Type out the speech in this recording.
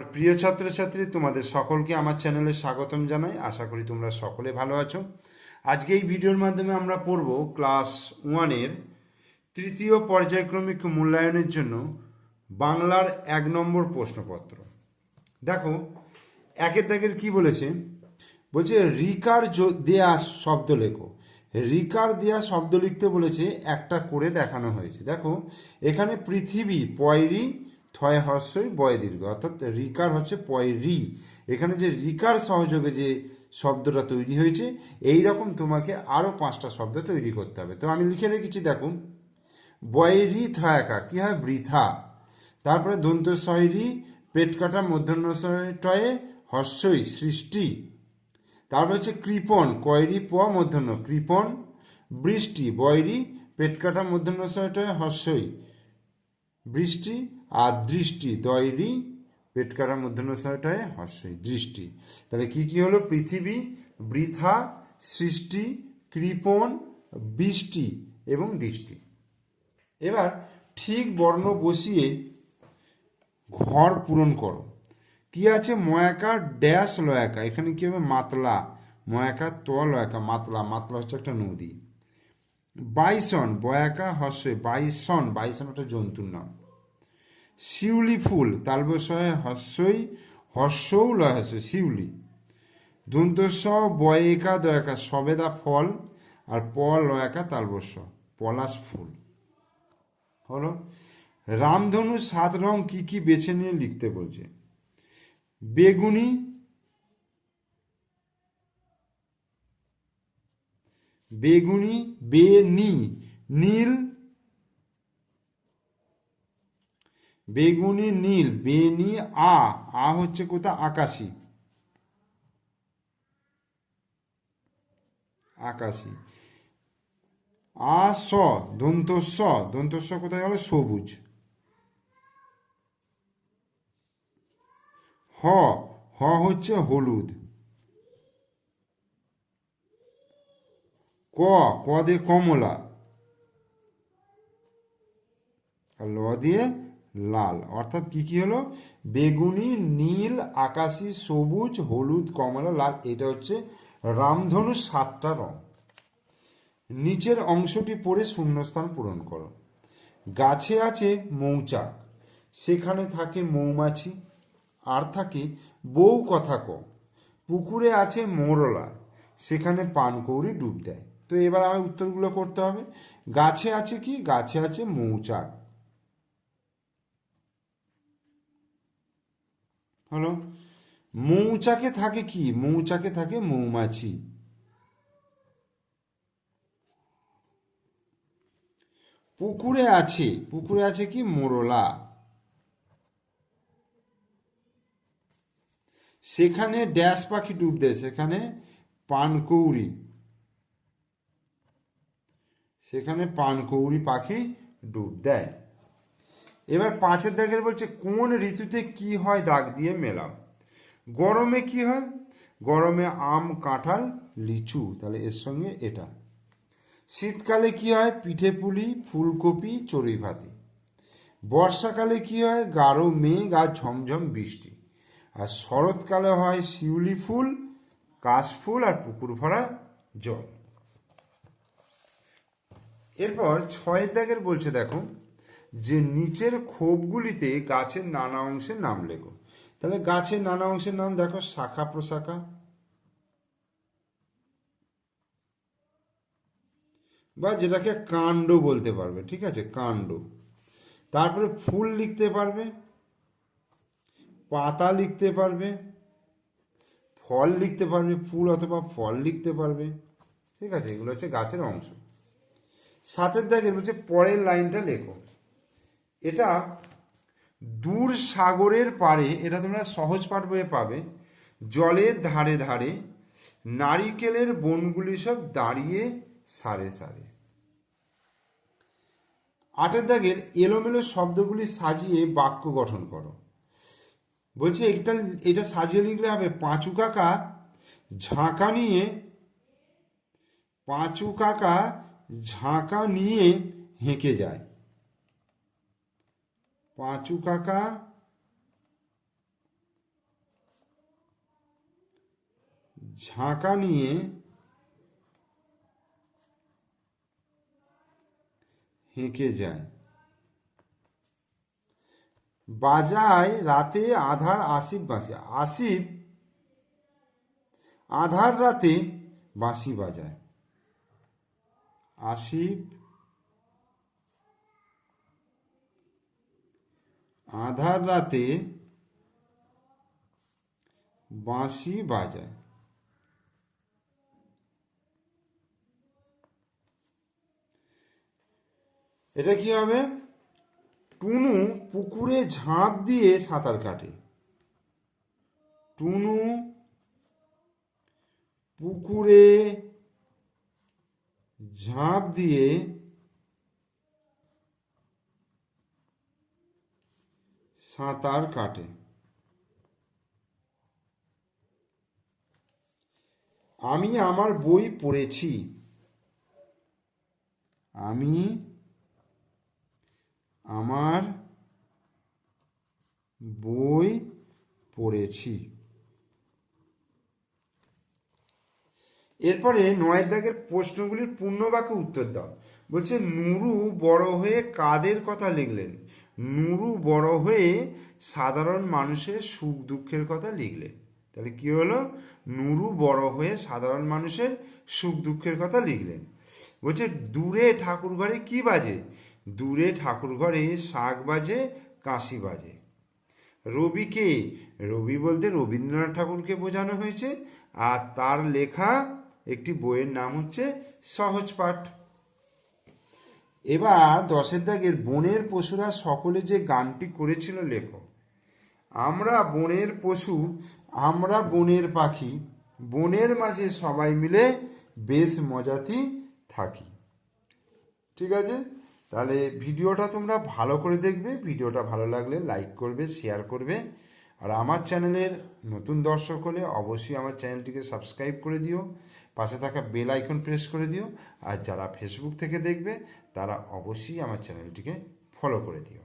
প্রিয় ছাত্রছাত্রী, তোমাদের সকলকে আমার চ্যানেলে স্বাগতম জানাই। আশা করি তোমরা সকলে ভালো আছো। আজকে এই ভিডিওর মাধ্যমে আমরা পড়ব ক্লাস ওয়ানের তৃতীয় পর্যায়ক্রমিক মূল্যায়নের জন্য বাংলার এক নম্বর প্রশ্নপত্র। দেখো, একের দাগের কি বলেছে? বলছে, রিকার দেয়া শব্দ লেখো। রিকার দেয়া শব্দ লিখতে বলেছে, একটা করে দেখানো হয়েছে। দেখো, এখানে পৃথিবী, পয়রি থয় হর্ষই বয় দীর্ঘ। অর্থাৎ রিকার হচ্ছে পয় রি। এখানে যে রিকার সহযোগে যে শব্দটা তৈরি হয়েছে এই রকম তোমাকে আরও পাঁচটা শব্দ তৈরি করতে হবে। তো আমি লিখে রেখেছি দেখো বয়রি থয়াকা কি হয়? বৃথা। তারপরে দন্ত শয়রি পেট কাটা মধ্যাহ্ন টয়ে হর্ষই সৃষ্টি। তারপর হচ্ছে কৃপণ কয়রি প মধ্যাহ্ন, কৃপণ। বৃষ্টি বয়রি পেট কাটা মধ্যাহ্ন টয়ে হর্ষই বৃষ্টি। আর দৃষ্টি দয়রি পেট কাটা মধ্যাহ্ন টয়ে হর্ষই দৃষ্টি। তাহলে কি কি হলো? পৃথিবী, বৃথা, সৃষ্টি, কৃপণ, বৃষ্টি এবং দৃষ্টি। এবার ঠিক বর্ণ বসিয়ে ঘর পূরণ করো। কি আছে? ময়াকা, ড্যাশ লয়াকা। এখানে কি হবে? মাতলা। ময়াকা ত লয়াকা। মাতলা। মাতলা হচ্ছে একটা নদী। বাইসন, বয়াকা হস্যে বাইসন। বাইসন একটা জন্তুর নাম। শিউলি ফুল তালবসয় হস্যই হস্যও লয় হস্য শিউলি। দন্তস্ব বয়েকা দয়াকা সবেদা ফল, আর প লয়াকা তালবস্য পলাশ ফুল। হলো, রামধনু সাত রং কি কি বেছে নিয়ে লিখতে বলছে। বেগুনি বেগুনি বেনি নীল বেগুনি, নীল, বেনি, আ আ হচ্ছে কোথা আকাশী। আকাশী। আ, স দন্ত স দন্ত স কোথায় গেল? সবুজ। হ হ হচ্ছে হলুদ। ক ক দিয়ে কমলা। আর ল দিয়ে লাল। অর্থাৎ কি কি হলো? বেগুনি, নীল, আকাশি, সবুজ, হলুদ, কমলা, লাল। এটা হচ্ছে রামধনু সাতটা রং। নিচের অংশটি পড়ে শূন্যস্থান পূরণ করো। গাছে আছে মৌচাক। সেখানে থাকে মৌমাছি। আর থাকে বউ কথা ক পুকুরে আছে মোরলা। সেখানে পানকৌড়ি ডুব দেয়। তো এবার আমি উত্তরগুলো করতে হবে। গাছে আছে কি? গাছে আছে মৌচাক। হলো, মৌচাকে থাকে কি? মৌচাকে থাকে মৌমাছি। পুকুরে আছে পুকুরে আছে কি? মোরলা। সেখানে ড্যাশ পাখি ডুব দেয়, সেখানে পানকৌড়ি। সেখানে পানকৌড়ি পাখি ডুব দেয়। এবার পাঁচের দাগের বলছে, কোন ঋতুতে কি হয় দাগ দিয়ে মেলাও গরমে কি হয়? গরমে আম, কাঁঠাল, লিচু, তাহলে এর সঙ্গে এটা। শীতকালে কি হয়? পিঠে পুলি, ফুলকপি চড়ুই ভাতি বর্ষাকালে কি হয়? গাঢ় মেঘ আর ঝমঝম বৃষ্টি। আর শরৎকালে হয় শিউলি ফুল কাশফুল আর পুকুর ভরা জল। এরপর ছয়ের দাগের বলছে, দেখো যে নিচের ক্ষোভগুলিতে গাছের নানা অংশের নাম লেখো। তাহলে গাছের নানা অংশের নাম দেখো, শাখা প্রশাখা। বা যেটাকে কাণ্ড বলতে পারবে, ঠিক আছে? কাণ্ড। তারপরে ফুল লিখতে পারবে, পাতা লিখতে পারবে, ফল লিখতে পারবে, ফুল অথবা ফল লিখতে পারবে, ঠিক আছে? এগুলো হচ্ছে গাছের অংশ। সাতের দাগে বলছে পরের লাইনটা লেখো। এটা দূর সাগরের পাড়ে, এটা তোমরা সহজ পাঠ বইয়ে পাবে জলের ধারে ধারে নারিকেলের বনগুলি সব দাঁড়িয়ে সারে সারে। আটের দাগের এলোমেলো শব্দগুলি সাজিয়ে বাক্য গঠন করো। বলছে, এটা এটা সাজিয়ে লিখলে হবে, পাঁচু কাকা ঝাঁকা নিয়ে, পাঁচু কাকা ঝাঁকা নিয়ে হেঁকে যায়। পাঁচু কাকা। ঝাঁকা নিয়ে হেঁকে যায়। বাজায় রাতে আধার আসিফ বাসে আসিফ আধার রাতে বাঁশি বাজায়। আসিফ আধার রাতে বাঁশি বাজায়। এটা কি হবে? টুনু পুকুরে ঝাঁপ দিয়ে সাঁতার কাটে। টুনু পুকুরে ঝাঁপ দিয়ে সাঁতার কাটে। আমি আমার বই পড়েছি। আমি আমার বই পড়েছি। এরপরে নয়ের দাগের প্রশ্নগুলির পূর্ণ বাক্যে উত্তর দাও। বলছে, নুরু বড় হয়ে কাদের কথা লিখলেন? নুরু বড় হয়ে সাধারণ মানুষের সুখ দুঃখের কথা লিখলেন তাহলে কি হলো? নুরু বড় হয়ে সাধারণ মানুষের সুখ দুঃখের কথা লিখলেন। বলছে, দূরে ঠাকুর ঘরে কি বাজে? দূরে ঠাকুর ঘরে শাক বাজে, কাশি বাজে। রবিকে, রবি বলতে রবীন্দ্রনাথ ঠাকুরকে বোঝানো হয়েছে, আর তার লেখা, একটি বইয়ের নাম হচ্ছে সহজ পাঠ। এবার দশের দাগের বনের পশুরা সকলে যে গানটি করেছিল লেখক। আমরা বনের পশু, আমরা বনের পাখি, বনের মাঝে সবাই মিলে বেশ মজাতি থাকি। ঠিক আছে? তাহলে ভিডিওটা তোমরা ভালো করে দেখবে, ভিডিওটা ভালো লাগলে লাইক করবে শেয়ার করবে আর আমার চ্যানেলের নতুন দর্শক হলে অবশ্যই আমার চ্যানেলটিকে সাবস্ক্রাইব করে দিও, পাশে থাকা বেল আইকন প্রেস করে দিও, আর যারা ফেসবুক থেকে দেখবে, তারা অবশ্যই আমার চ্যানেলটিকে ফলো করে দিও।